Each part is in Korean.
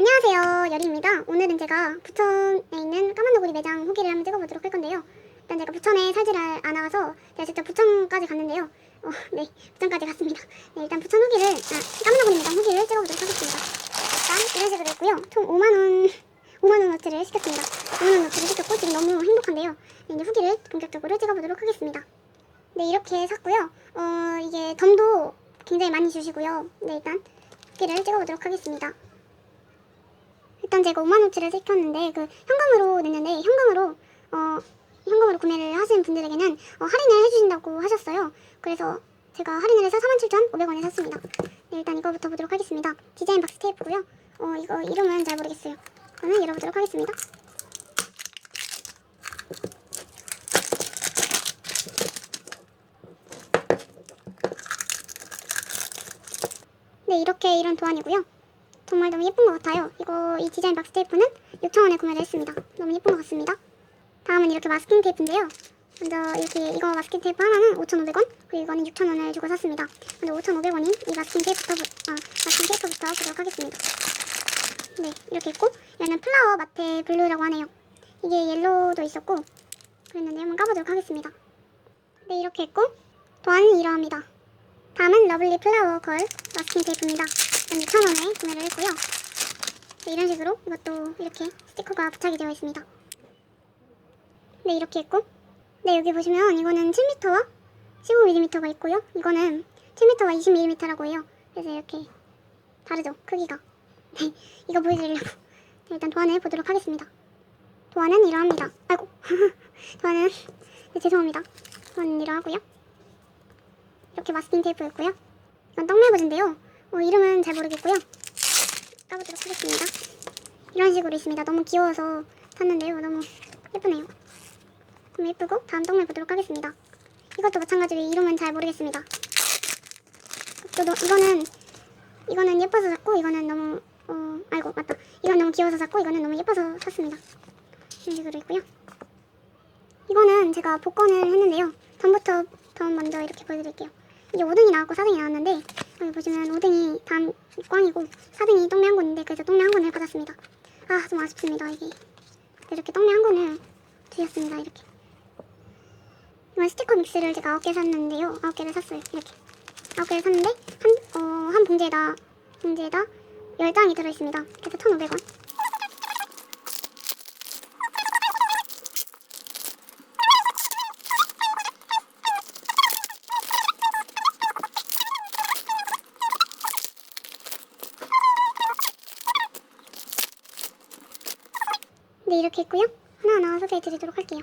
안녕하세요 여리입니다. 오늘은 제가 부천에 있는 까만 너구리 매장 후기를 한번 찍어보도록 할 건데요. 일단 제가 부천에 살지를 않아서 제가 직접 부천까지 갔는데요. 어, 네 부천까지 갔습니다. 네, 일단 부천 후기를 아, 까만 너구리 매장 후기를 찍어보도록 하겠습니다. 일단 이런 식으로 했고요. 총 5만원 5만원 어치를 시켰습니다. 5만원 어치를 시켰고 지금 너무 행복한데요. 네, 이제 후기를 본격적으로 찍어보도록 하겠습니다. 네 이렇게 샀고요. 어 이게 덤도 굉장히 많이 주시고요. 네 일단 후기를 찍어보도록 하겠습니다 일단 제가 5만원치를 시켰는데 그 현금으로 냈는데 현금으로 어 현금으로 구매를 하시는 분들에게는 어, 할인을 해주신다고 하셨어요. 그래서 제가 할인을 해서 47,500원에 샀습니다. 네, 일단 이거부터 보도록 하겠습니다. 디자인 박스 테이프고요. 어 이거 이름은 잘 모르겠어요. 그러면 열어보도록 하겠습니다. 네 이렇게 이런 도안이고요. 정말 너무 예쁜 것 같아요. 이거 이 디자인 박스 테이프는 6,000원에 구매를 했습니다. 너무 예쁜 것 같습니다. 다음은 이렇게 마스킹 테이프인데요. 먼저 이렇게 이거 마스킹 테이프 하나는 5,500원, 그리고 이거는 6,000원을 주고 샀습니다. 먼저 5,500원인 이 마스킹 테이프부터 아, 마스킹 테이프부터 보도록 하겠습니다. 네, 이렇게 있고 얘는 플라워 마테 블루라고 하네요. 이게 옐로우도 있었고 그랬는데 한번 까보도록 하겠습니다. 네, 이렇게 있고 도안은 이러합니다. 다음은 러블리 플라워 걸 마스킹 테이프입니다. 6,000원에 구매를 했고요. 네, 이런 식으로 이것도 이렇게 스티커가 부착이 되어 있습니다. 네, 이렇게 있고 네, 여기 보시면 이거는 7m와 15mm가 있고요. 이거는 7m와 20mm라고 해요. 그래서 이렇게 다르죠, 크기가. 네, 이거 보여드리려고 네, 일단 도안을 보도록 하겠습니다. 도안은 이러합니다. 아이고, 도안은 네, 죄송합니다. 도안은 이러하고요. 이렇게 마스킹 테이프였고요. 이건 떡매고지인데요. 어, 이름은 잘 모르겠고요. 까보도록 하겠습니다. 이런 식으로 있습니다. 너무 귀여워서 샀는데요. 너무 예쁘네요. 너무 예쁘고 다음 떡매 보도록 하겠습니다. 이것도 마찬가지로 이름은 잘 모르겠습니다. 또 너, 이거는 이거는 예뻐서 샀고 이거는 너무 어 아이고 맞다. 이건 너무 귀여워서 샀고 이거는 너무 예뻐서 샀습니다. 이런 식으로 있고요. 이거는 제가 복권을 했는데요. 전부터 전 먼저 이렇게 보여드릴게요. 이게 5등이 나왔고 4등이 나왔는데 여기 보시면 5등이 단 꽝이고 4등이 떡매 한 권인데 그래서 떡매 한 권을 받았습니다. 아 좀 아쉽습니다 이게. 이렇게 떡매 한 권을 주셨습니다 이렇게. 이건 스티커 믹스를 제가 9개 샀는데요. 9개를 샀어요 이렇게. 9개를 샀는데 한, 어, 한 봉지에다 봉지에다 10장이 들어있습니다. 그래서 1,500원 네 이렇게 있고요. 하나하나 소개해 드리도록 할게요.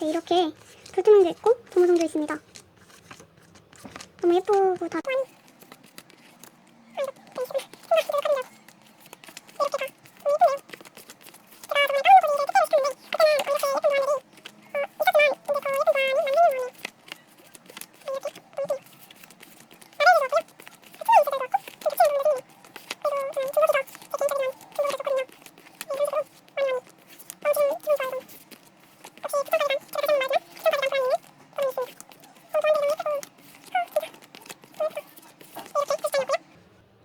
네 이렇게 불투명도 있고 도무송도 있습니다. 너무 예쁘고 다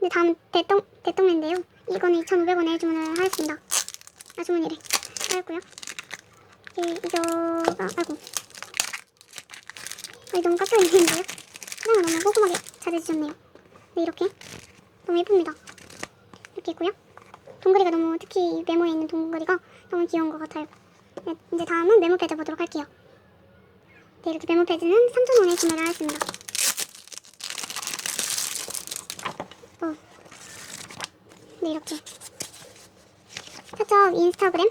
네, 다음 대똥 대똥인데요. 이거는 2,500원에 주문을 하였습니다. 아 주문이래. 하였고요. 이 이거가 아이고. 아 너무 깎여 있는데요. 사장은 너무 꼼꼼하게 잘해주셨네요. 네 이렇게 너무 예쁩니다. 이렇게 있고요. 동그리가 너무 특히 메모에 있는 동그리가 너무 귀여운 것 같아요. 네, 이제 다음은 메모 페이지 보도록 할게요. 네 이렇게 메모 페이지는 3,000원에 구매를 하였습니다. 어. 네 이렇게. 살짝 인스타그램?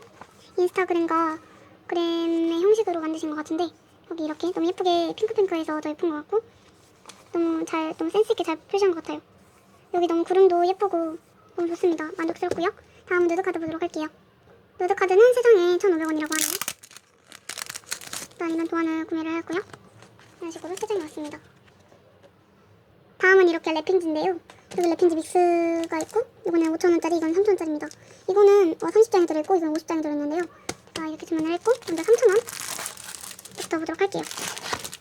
인스타그램과 그램의 형식으로 만드신 것 같은데 여기 이렇게 너무 예쁘게 핑크핑크해서 더 예쁜 것 같고 너무 잘 너무 센스 있게 잘 표시한 것 같아요. 여기 너무 구름도 예쁘고 너무 좋습니다. 만족스럽고요. 다음은 누드 카드 보도록 할게요. 누드 카드는 3장에 1,500원이라고 하네요. 일단 이런 도안을 구매를 했고요. 이런 식으로 3장이 왔습니다. 다음은 이렇게 랩핑지인데요. 여기 랩핑지 믹스가 있고 이거는 5,000원짜리 이건 3,000원짜리입니다. 이거는 어, 30장이 들어있고 이건 50장이 들어있는데요. 자 이렇게 주문을 했고 먼저 3,000원 부터 보도록 할게요.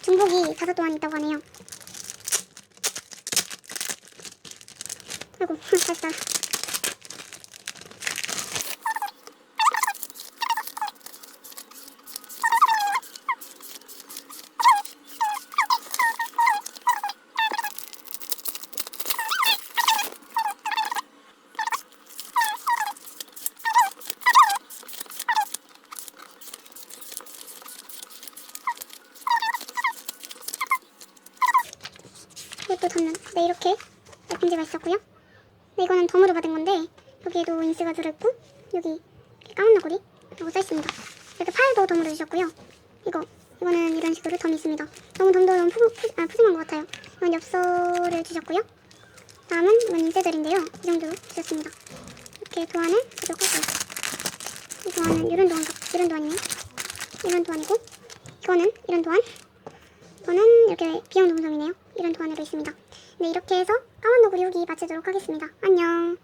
중복이 다섯 도안 있다고 하네요. 아이고 다시 다 아직도 닿는. 네 이렇게 랩핑지가 있었고요. 네 이거는 덤으로 받은 건데 여기에도 인스가 들어있고 여기 까만 너구리 라고 써있습니다. 이렇게 파일도 덤으로 주셨고요. 이거 이거는 이런 식으로 덤이 있습니다. 너무 덤도 너무 푸, 푸, 아, 푸짐한 것 같아요. 이건 엽서를 주셨고요. 다음은 이건 인쇄들인데요. 이 정도 주셨습니다. 이렇게 도안을 할게요. 이 도안은 이런 도안 같- 이런 도안이네요. 이런 도안이고 이거는 이런 도안. 이거는 이렇게 비용 동성이네요 이런 도안으로 있습니다. 네 이렇게 해서 까만 너구리 후기 마치도록 하겠습니다. 안녕